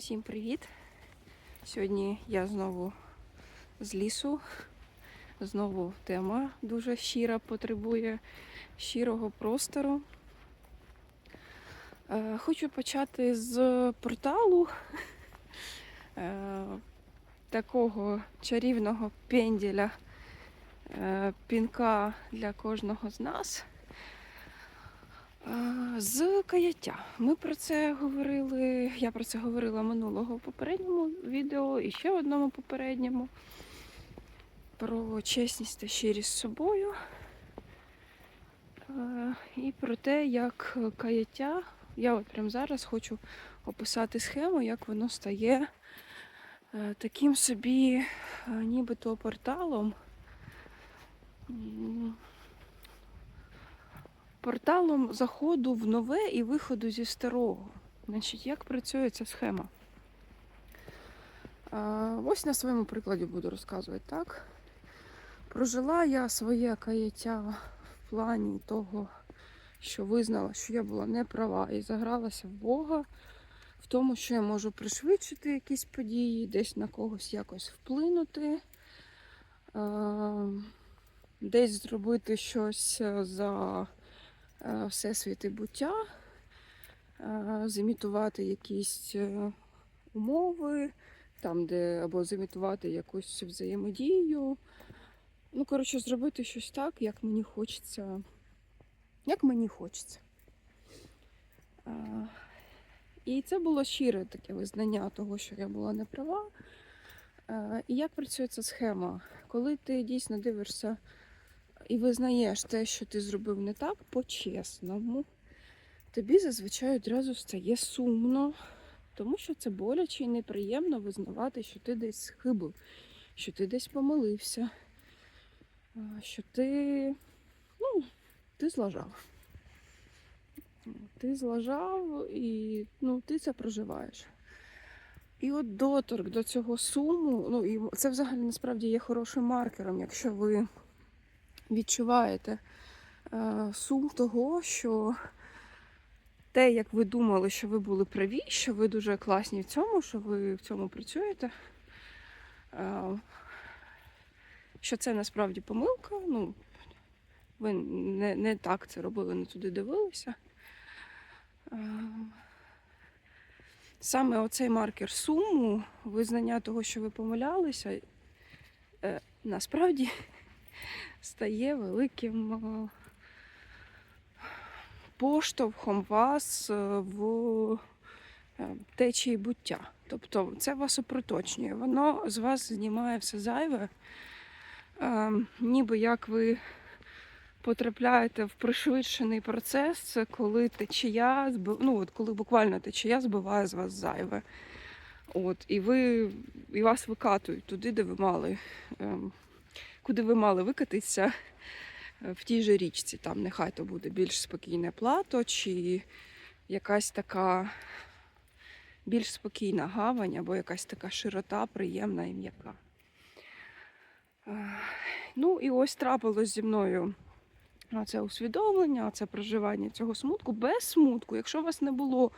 Всім привіт! Сьогодні я знову з лісу. Знову тема дуже щира, потребує щирого простору. Е, Хочу почати з порталу е, такого чарівного пенділя, е, пінка для кожного з нас. З каяття. Ми про це говорили. Я про це говорила минулого попередньому відео і ще одному попередньому. Про чесність та щирість з собою. І про те, як каяття. Я от прямо зараз хочу описати схему, як воно стає е, таким собі, е, нібито порталом. Порталом заходу в нове і виходу зі старого. Значить, як працює ця схема? Ось на своєму прикладі буду розказувати, так? Прожила я своє каяття в плані того, що визнала, що я була не права і загралася в Бога в тому, що я можу пришвидшити якісь події, десь на когось якось вплинути, десь зробити щось за е, всесвіти буття, е, зімітувати якісь е, умови, там, де або зімітувати якусь взаємодію. Ну, коротше, зробити щось так, як мені хочеться. Як мені хочеться. Е, І це було щире таке визнання того, що я була не права. Е, І як працює ця схема? Коли ти дійсно дивишся і визнаєш те, що ти зробив не так, по-чесному, тобі зазвичай одразу стає сумно, тому що це боляче і неприємно визнавати, що ти десь схибив, що ти десь помилився, що ти, ну, ти злажав. Ти злажав і ну, ти це проживаєш. І от доторк до цього суму, ну і це взагалі насправді є хорошим маркером, якщо ви відчуваєте е, сум того, що те, як ви думали, що ви були праві, що ви дуже класні в цьому, що ви в цьому працюєте, е, що це насправді помилка. Ну, ви не, не так це робили, не туди дивилися. Е, Саме оцей маркер суму, визнання того, що ви помилялися, насправді стає великим е, поштовхом вас е, в е, течії буття. Тобто це вас опроточнює. Воно з вас знімає все зайве, ніби як ви потрапляєте в пришвидшений процес, коли течія, ну, от коли буквально течія збиває з вас зайве. От, і ви і вас викатують туди, де ви мали, ем, куди ви мали викатитися е, в тій же річці. Там нехай то буде більш спокійне плато, чи якась така більш спокійна гавань, або якась така широта, приємна і м'яка. Е, Ну і ось трапилось зі мною це усвідомлення, це проживання цього смутку без смутку. Якщо у вас не було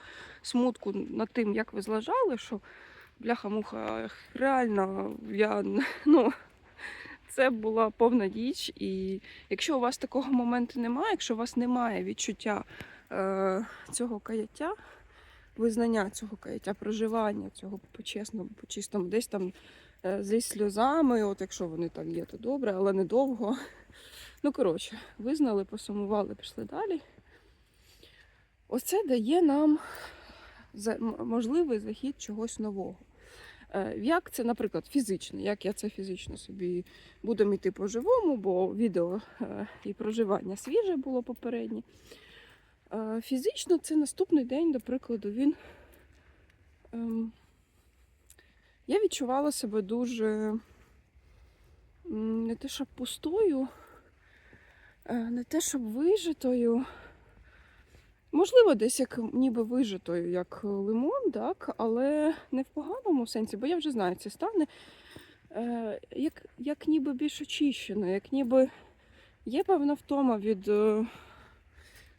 смутку над тим, як ви злажали, що бляха-муха, реально я ну, це була повна діч. І якщо у вас такого моменту немає, якщо у вас немає відчуття е, цього каяття, визнання цього каяття, проживання цього по-чесному, по-чистому, десь там е, зі сльозами, от якщо вони так є, то добре, але недовго. Ну, коротше, визнали, посумували, пішли далі. Оце дає нам можливий захід чогось нового. Е, Як це, наприклад, фізично, як я це фізично собі буду йти по-живому, бо відео е, і проживання свіже було попереднє. Е, Фізично це наступний день, до прикладу, він. ем, Я відчувала себе дуже не те, щоб пустою, не те, щоб вижитою. Можливо, десь як ніби вижитою, як лимон, так, але не в поганому сенсі, бо я вже знаю ці стани. Е, як, як ніби більш очищено, як ніби є певна втома від, е,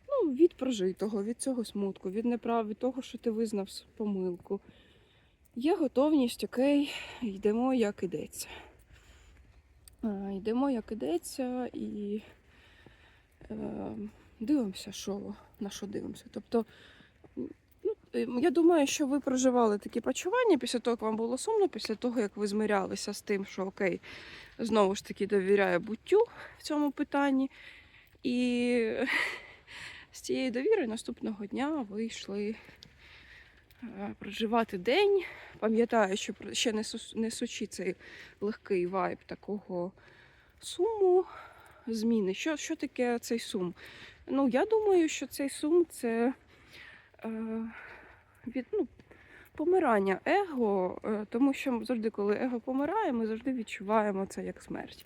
ну, від прожитого, від цього смутку, від неправ, від того, що ти визнав помилку. Є готовність, окей, йдемо як ідеться. А, Йдемо як ідеться і е, дивимося, що, на що дивимося. Тобто, ну, я думаю, що ви проживали такі почування після того, як вам було сумно, після того, як ви змирялися з тим, що окей, знову ж таки довіряю буттю в цьому питанні. І з цієї довіри наступного дня ви йшли е, проживати день, пам'ятаючи про- ще несучи цей легкий вайб такого суму, зміни. Що, що таке цей сум? Ну, я думаю, що цей сум це е, від, ну, помирання его, е, тому що завжди, коли его помирає, ми завжди відчуваємо це як смерть.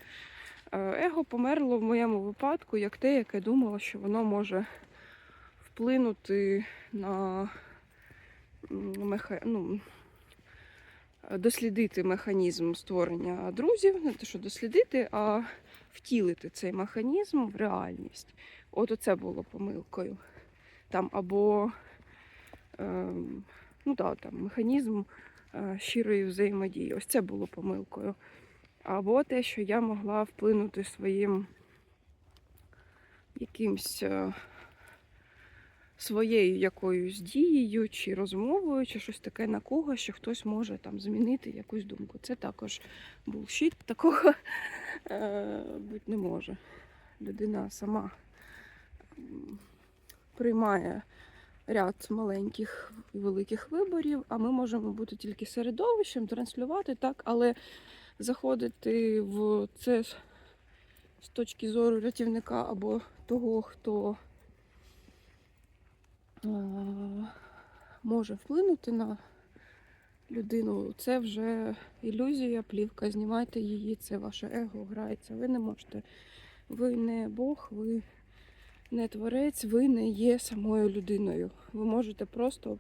Е, Его померло в моєму випадку як те, яке думало, що воно може вплинути на меха... ну, дослідити механізм створення друзів, не те, що дослідити, а втілити цей механізм в реальність. От оце було помилкою. Там або ем, ну, да, там, механізм е, щирої взаємодії. Ось це було помилкою. Або те, що я могла вплинути своїм якимсь е, своєю якоюсь дією чи розмовою, чи щось таке на когось, що хтось може там змінити якусь думку. Це також булшіт, такого е, бути не може. Людина сама приймає ряд маленьких і великих виборів, а ми можемо бути тільки середовищем, транслювати так, але заходити в це з з точки зору рятівника або того, хто е, може вплинути на людину, це вже ілюзія, плівка. Знімайте її, це ваше его грається. Ви не можете. Ви не Бог, ви не творець, ви не є самою людиною. Ви можете просто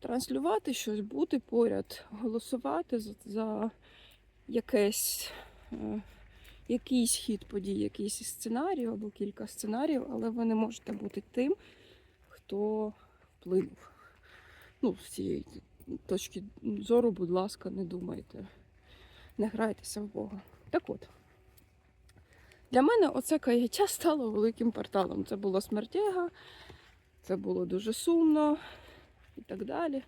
транслювати щось, бути поряд, голосувати за, за якесь, е, якийсь хід подій, якийсь із сценарію або кілька сценаріїв, але ви не можете бути тим, хто вплинув. Ну, з цієї точки зору, будь ласка, не думайте, не грайтеся в Бога. Так от. Для мене оце каяття стало великим порталом. Це було смертєга, це було дуже сумно і так далі.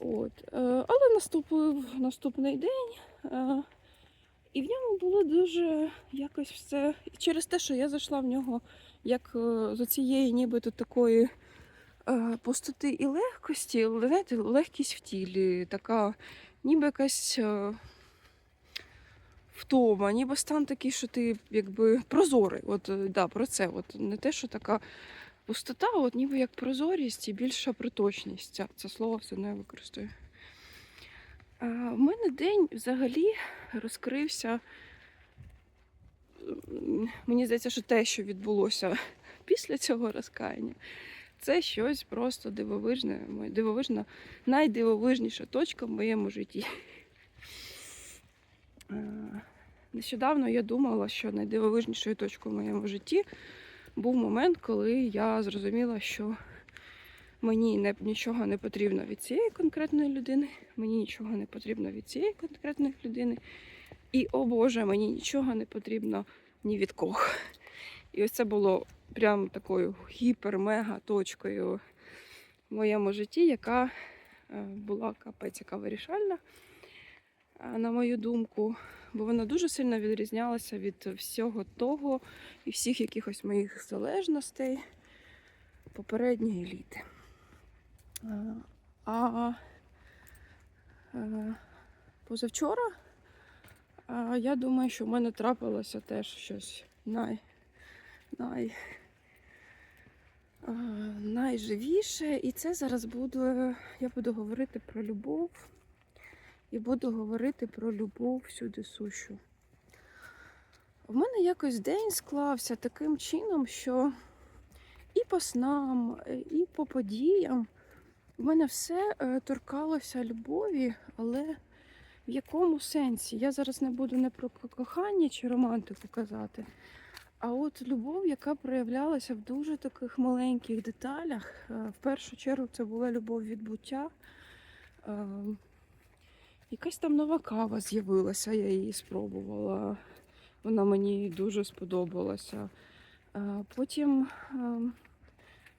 От. е, Але наступив наступний день, е, і в ньому було дуже якось все. Через те, що я зайшла в нього як е, з цієї нібито такої пустоти і легкості, знаєте, легкість в тілі, така ніби якась. е, Втома, ніби стан такий, що ти якби прозорий. От е, да, про це. От не те, що така пустота, от ніби як прозорість і більша приточність. Це, слово все одно я використовую. А, мене день взагалі розкрився. Мені здається, що те, що відбулося після цього розкаяння, це щось просто дивовижне, дивовижна, найдивовижніша точка в моєму житті. Е, Нещодавно я думала, що найдивовижнішою точкою в моєму житті був момент, коли я зрозуміла, що мені не, нічого не потрібно від цієї конкретної людини, мені нічого не потрібно від цієї конкретної людини. І, о Боже, мені нічого не потрібно ні від кого. І ось це було прям такою гіпер-мега точкою в моєму житті, яка е, була капець, яка вирішальна, е, на мою думку бо вона дуже сильно відрізнялася від всього того і всіх якихось моїх залежностей попередньої літи. Е, А позавчора я думаю, що в мене трапилося теж щось най, най, найживіше. І це зараз буду, я буду говорити про любов і буду говорити про любов всюди сущу. В мене якось день склався таким чином, що і по снам, і по подіям в мене все е, торкалося любові, але в якому сенсі? Я зараз не буду не про кохання чи романтику казати, а от любов, яка проявлялася в дуже таких маленьких деталях. Е, В першу чергу це була любов від буття. Е, якась там нова кава з'явилася, я її спробувала. Вона мені дуже сподобалася. Е, потім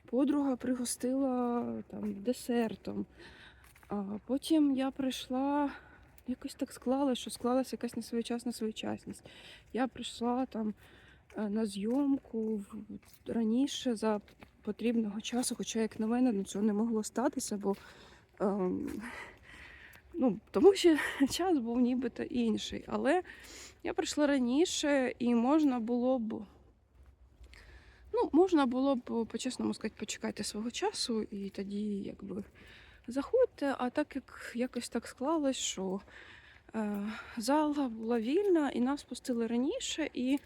подруга пригостила там десертом. Потім я прийшла, якось так склалося, що склалася якась несвоєчасна своєчасність. Я прийшла там на зйомку раніше за потрібного часу, хоча, як на мене, ну, цього не могло статися, бо ем, ну, тому що час був нібито інший. Але я прийшла раніше і можна було б. Ну, можна було б по-чесному сказати, почекайте свого часу, і тоді якби заходьте. А так як якось так склалось, що е, зала була вільна і нас пустили раніше. І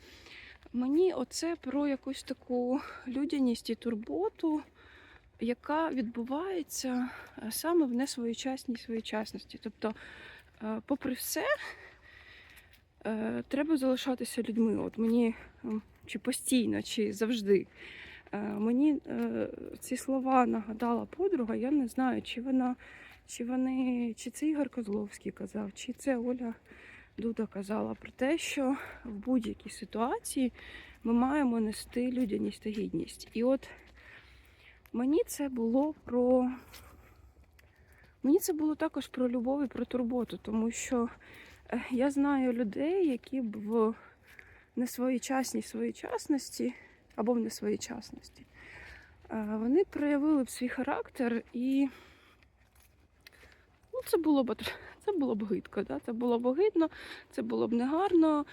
мені оце про якусь таку людяність і турботу, яка відбувається е, саме в несвоєчасній своєчасності. Тобто, е, попри все, е, треба залишатися людьми. От мені чи постійно, чи завжди. Мені ці слова нагадала подруга. Я не знаю, чи вона, чи вони, чи це Ігор Козловський казав, чи це Оля Дуда казала про те, що в будь-якій ситуації ми маємо нести людяність та гідність. І от мені це було про. Мені це було також про любов і про турботу, тому що е, я знаю людей, які б в несвоєчасній своєчасності або в несвоєчасності. е, Вони проявили б свій характер і ну, це було б це було б гидко, да? це було б гидно, це було б негарно.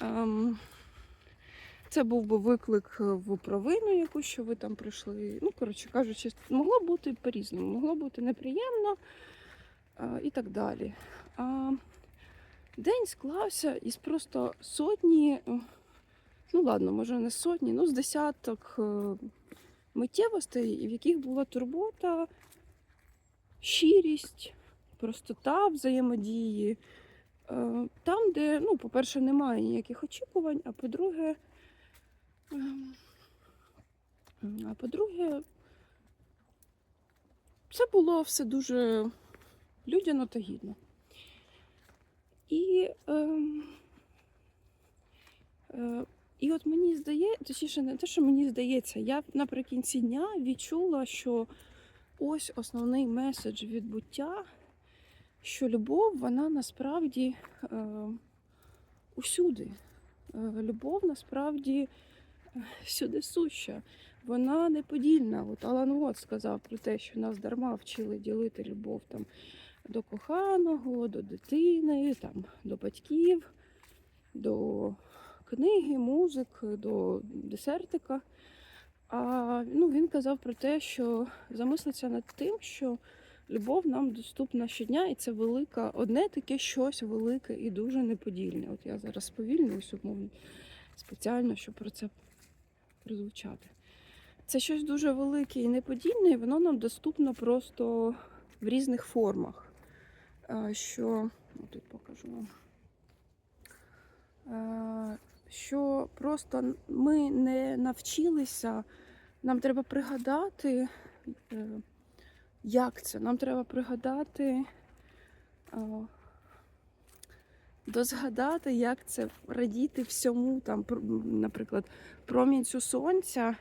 Ем, Це був би виклик в провину, яку що ви там прийшли. Ну, коротше кажучи, могло бути по-різному, могло бути неприємно е, і так далі. А день склався із просто сотні, е, ну ладно, може не сотні, ну з десяток е, миттєвостей, в яких була турбота, щирість, простота взаємодії. Е, Там, де, ну, по-перше, немає ніяких очікувань, а по-друге, ем, а по-друге, це було все дуже людяно та гідно. І, ем, е, і от мені здається, точніше, не те, що мені здається, я наприкінці дня відчула, що ось основний меседж від буття, що любов, вона насправді е, усюди. Е, любов насправді е, всюди суща. Вона неподільна. От Алан Вот сказав про те, що нас дарма вчили ділити любов там, до коханого, до дитини, там, до батьків, до книги, музик, до десертика. А ну, він казав про те, що замислиться над тим, що любов нам доступна щодня, і це велика, одне таке щось велике і дуже неподільне. От я зараз сповільнююсь умовно спеціально, щоб про це прозвучати. Це щось дуже велике і неподільне, і воно нам доступно просто в різних формах. Що тут покажу вам. Що просто ми не навчилися, нам треба пригадати, е, як це. Нам треба пригадати, е, дозгадати, як це радіти всьому, там, наприклад, промінцю сонця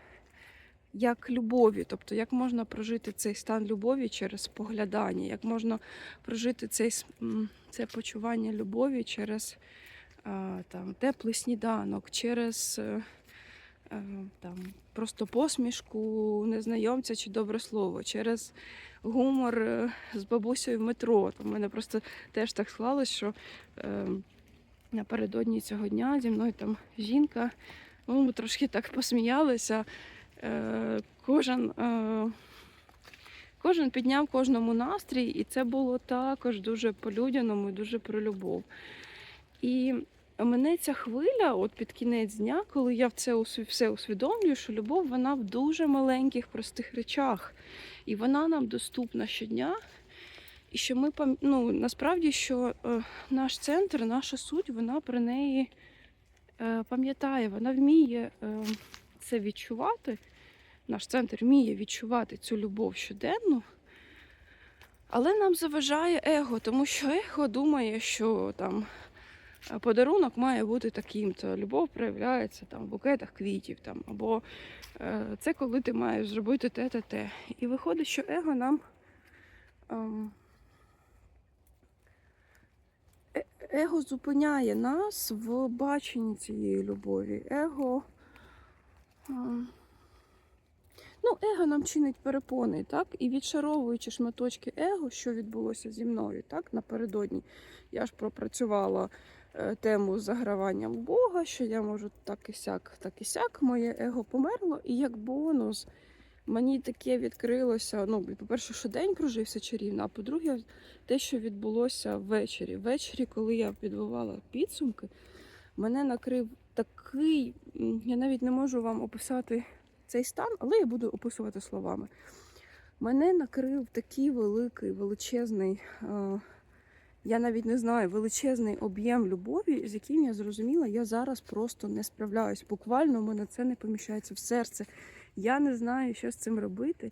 як любові, тобто як можна прожити цей стан любові через поглядання, як можна прожити цей, це почування любові через там, теплий сніданок, через е, там, просто посмішку незнайомця чи добре слово, через гумор е, з бабусею в метро. У мене просто теж так склалось, що е, напередодні цього дня зі мною там жінка, ну, ми трошки так посміялися. Е, кожен, е, кожен підняв кожному настрій, і це було також дуже по-людяному і дуже про любов. І мене ця хвиля, от під кінець дня, коли я це все усвідомлюю, що любов вона в дуже маленьких, простих речах. І вона нам доступна щодня. І що ми ну, насправді, що е, наш центр, наша суть, вона про неї е, пам'ятає, вона вміє е, це відчувати. Наш центр вміє відчувати цю любов щоденно. Але нам заважає его, тому що его думає, що там подарунок має бути таким, то любов проявляється там в букетах квітів, там, або е, це коли ти маєш зробити те, те, те. І виходить, що его нам. ем, е- Его зупиняє нас в баченні цієї любові. Его. ем, Ну, его нам чинить перепони, так? І відшаровуючи шматочки его, що відбулося зі мною, так, напередодні, я ж пропрацювала е, тему з заграванням Бога, що я можу так і сяк, так і сяк, моє его померло, і як бонус мені таке відкрилося. Ну, по-перше, що день прожився чарівно, а по-друге, те, що відбулося ввечері. Ввечері, коли я підбивала підсумки, мене накрив такий, я навіть не можу вам описати цей стан, але я буду описувати словами. Мене накрив такий великий, величезний, е, я навіть не знаю, величезний об'єм любові, з яким я зрозуміла, я зараз просто не справляюсь. Буквально в мене це не поміщається в серце. Я не знаю, що з цим робити.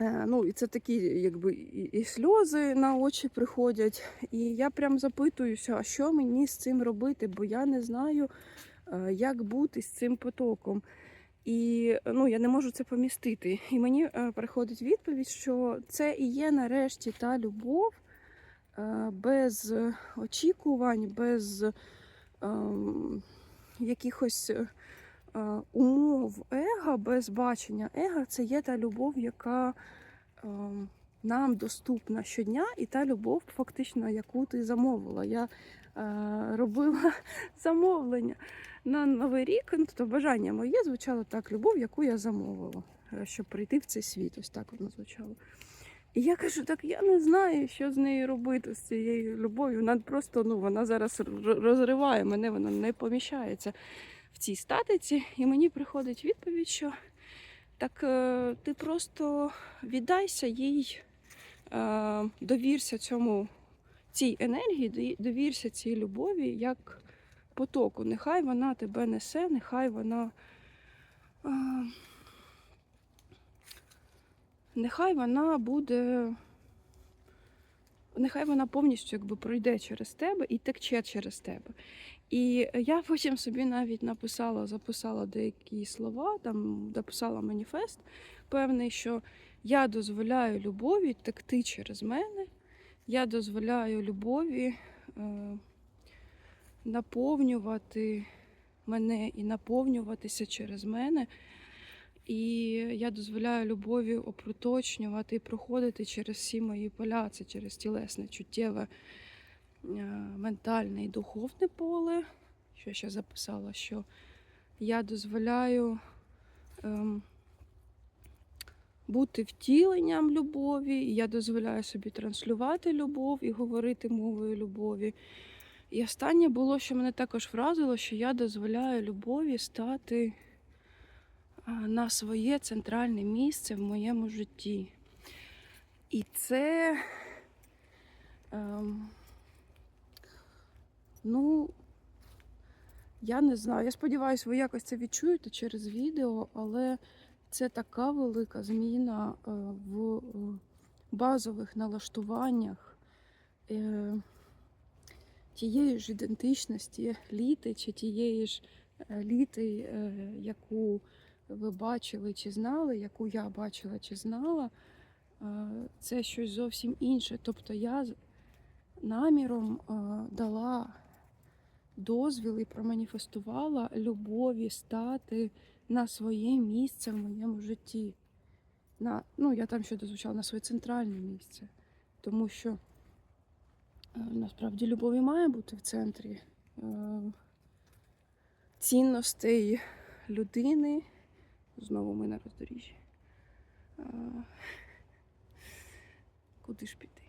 Е, Ну, і це такі, якби і, і сльози на очі приходять. І я прям запитуюся, а що мені з цим робити, бо я не знаю, е, як бути з цим потоком. І ну, я не можу це помістити. І мені е, приходить відповідь, що це і є нарешті та любов без очікувань, без ем, якихось е, умов ега, без бачення ега. Це є та любов, яка ем, нам доступна щодня, і та любов, фактично, яку ти замовила. Я е, робила замовлення на новий рік, ну тобто бажання моє звучало так: любов, яку я замовила, е, щоб прийти в цей світ. Ось так воно звучало. І я кажу, так я не знаю, що з нею робити, з цією любов'ю. Вона просто ну, вона зараз розриває мене, вона не поміщається в цій статиці. І мені приходить відповідь, що так е, ти просто віддайся їй, е, довірся цьому, цій енергії, довірся цій любові як потоку. Нехай вона тебе несе, нехай вона. Нехай вона буде. Нехай вона повністю якби пройде через тебе і тече через тебе. І я потім собі навіть написала, записала деякі слова, там написала маніфест певний, що я дозволяю любові текти через мене, я дозволяю любові е, наповнювати мене і наповнюватися через мене. І я дозволяю любові опроточнювати і проходити через всі мої поля, це через тілесне, чуттєве, е, ментальне і духовне поле. Що я ще записала, що я дозволяю ем, бути втіленням любові, і я дозволяю собі транслювати любов і говорити мовою любові. І останнє було, що мене також вразило, що я дозволяю любові стати на своє центральне місце в моєму житті. І це. Ем, ну, я не знаю. Я сподіваюся, ви якось це відчуєте через відео, але це така велика зміна е, в е, базових налаштуваннях е, тієї ж ідентичності літи чи тієї ж е, літи, е, яку ви бачили чи знали, яку я бачила чи знала, е, це щось зовсім інше. Тобто я наміром е, дала дозвіл і проманіфестувала любові стати на своє місце в моєму житті. На, ну, я там ще дозвучала на своє центральне місце. Тому що е, насправді любові має бути в центрі цінностей людини. Знову ми на роздоріжжі. Куди ж піти?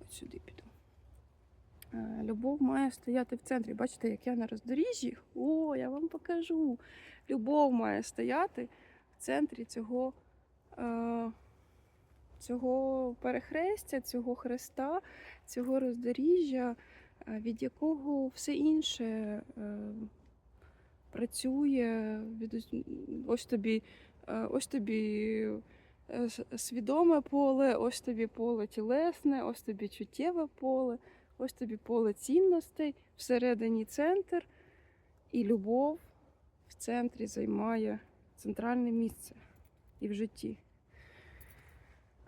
От сюди піду. Любов має стояти в центрі. Бачите, як я на роздоріжжі? О, я вам покажу. Любов має стояти в центрі цього, цього перехрестя, цього хреста, цього роздоріжжя, від якого все інше е, працює. Ось тобі, е, ось тобі е, свідоме поле, ось тобі поле тілесне, ось тобі чуттєве поле, ось тобі поле цінностей, всередині центр, і любов в центрі займає центральне місце і в житті.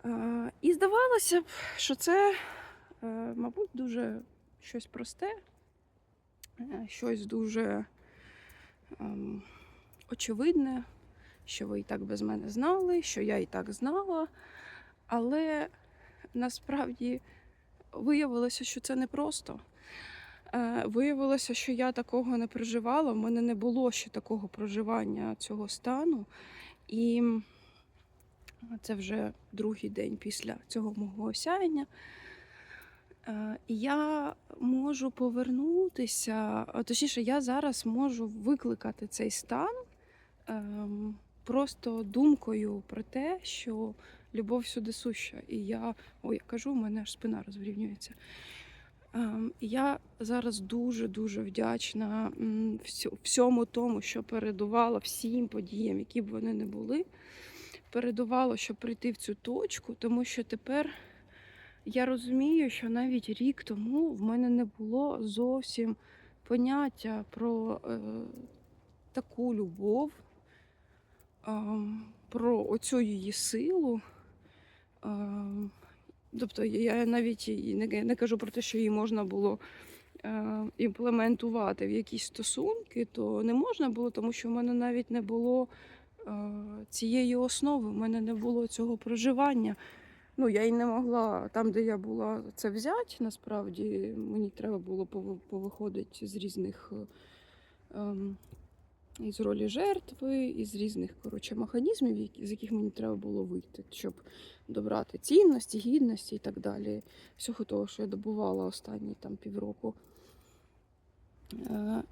Е, І здавалося б, що це, мабуть, дуже щось просте, щось дуже очевидне, що ви і так без мене знали, що я і так знала. Але насправді виявилося, що це непросто. Е, Виявилося, що я такого не проживала, в мене не було ще такого проживання цього стану. І це вже другий день після цього мого осяяння. Е, я можу повернутися, точніше, я зараз можу викликати цей стан ем, просто думкою про те, що любов всюди суща. І я, ой, кажу, у мене аж спина розрівнюється. Ем, я зараз дуже-дуже вдячна всьому тому, що передувало всім подіям, які б вони не були. Передувало, щоб прийти в цю точку, тому що тепер я розумію, що навіть рік тому в мене не було зовсім поняття про е, таку любов, ем, про оцю її силу. Ем, тобто я навіть не, не кажу про те, що її можна було е, імплементувати в якісь стосунки, то не можна було, тому що в мене навіть не було е, цієї основи, в мене не було цього проживання. Ну, я й не могла там, де я була, це взяти. Насправді мені треба було повиходити з різних е, ем, із ролі жертви, із різних коротше, механізмів, з яких мені треба було вийти, щоб добрати цінності, гідності і так далі. Всього того, що я добувала останні там півроку. Е,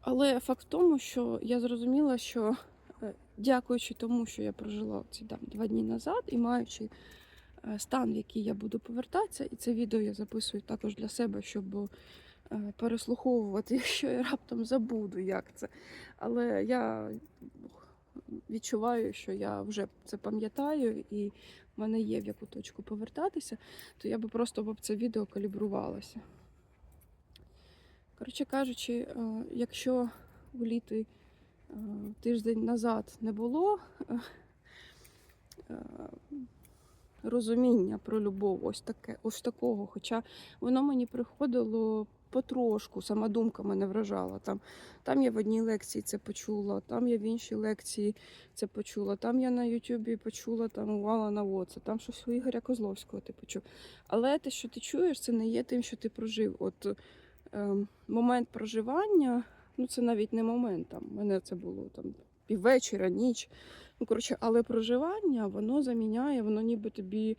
Але факт в тому, що я зрозуміла, що е, дякуючи тому, що я прожила ці там, два дні назад і маючи стан, в який я буду повертатися, і це відео я записую також для себе, щоб е, переслуховувати, якщо я раптом забуду, як це. Але я відчуваю, що я вже це пам'ятаю, і в мене є в яку точку повертатися, то я би просто б це відео калібрувалася. Коротше кажучи, е, якщо вліти е, тиждень назад не було е, е, розуміння про любов, ось таке, ось такого. Хоча воно мені приходило потрошку, сама думка мене вражала. Там, там я в одній лекції це почула, там я в іншій лекції це почула, там я на Ютубі почула там у Алана Воца, там щось у Ігоря Козловського ти почув. Але те, що ти чуєш, це не є тим, що ти прожив. От е, момент проживання, ну це навіть не момент. Там, у мене це було там піввечора, ніч. Ну, коротше, але проживання воно заміняє, воно ніби тобі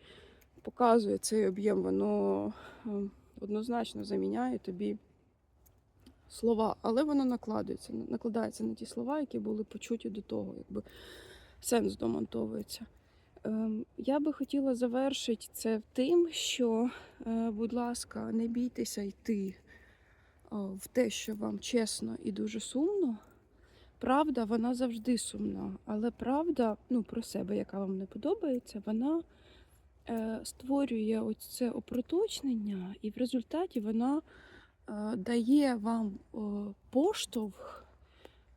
показує цей об'єм, воно е, однозначно заміняє тобі слова, але воно накладається, накладається на ті слова, які були почуті до того, якби сенс домонтовується. Ем, Я би хотіла завершити це тим, що, е, будь ласка, не бійтеся йти в те, що вам чесно і дуже сумно. Правда, вона завжди сумна, але правда ну, про себе, яка вам не подобається, вона е, створює ось це опроточнення, і в результаті вона е, дає вам е, поштовх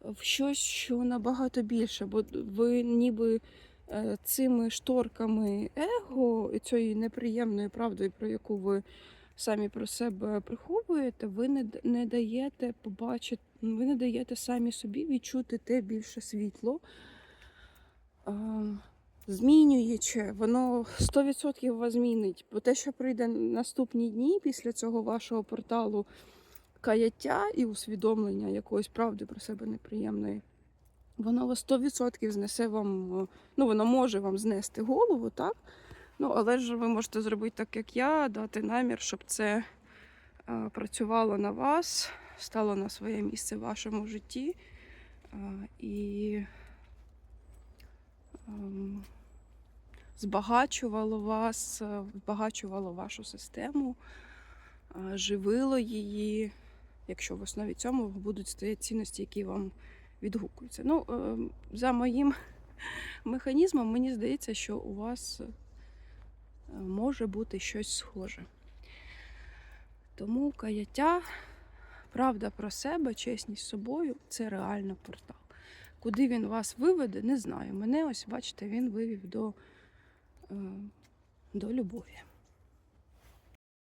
в щось, що набагато більше, бо ви ніби е, цими шторками его і цією неприємною правдою, про яку ви самі про себе приховуєте, ви не, не даєте побачити, ви не даєте самі собі відчути те більше світло. Е, Змінюючи, воно 100% вас змінить. Бо те, що прийде наступні дні після цього вашого порталу каяття і усвідомлення якоїсь правди про себе неприємної, воно вас 100% знесе вам, ну воно може вам знести голову, так? Ну, але ж ви можете зробити так, як я, дати намір, щоб це е, працювало на вас, стало на своє місце в вашому житті. е, і ем, збагачувало вас, е, збагачувало вашу систему, живило її, якщо в основі цьому будуть стояти цінності, які вам відгукуються. Ну, ем, за моїм механізмом мені здається, що у вас може бути щось схоже. Тому каяття, правда про себе, чесність з собою це реально портал. Куди він вас виведе, не знаю. Мене ось, бачите, він вивів до, е, до любові.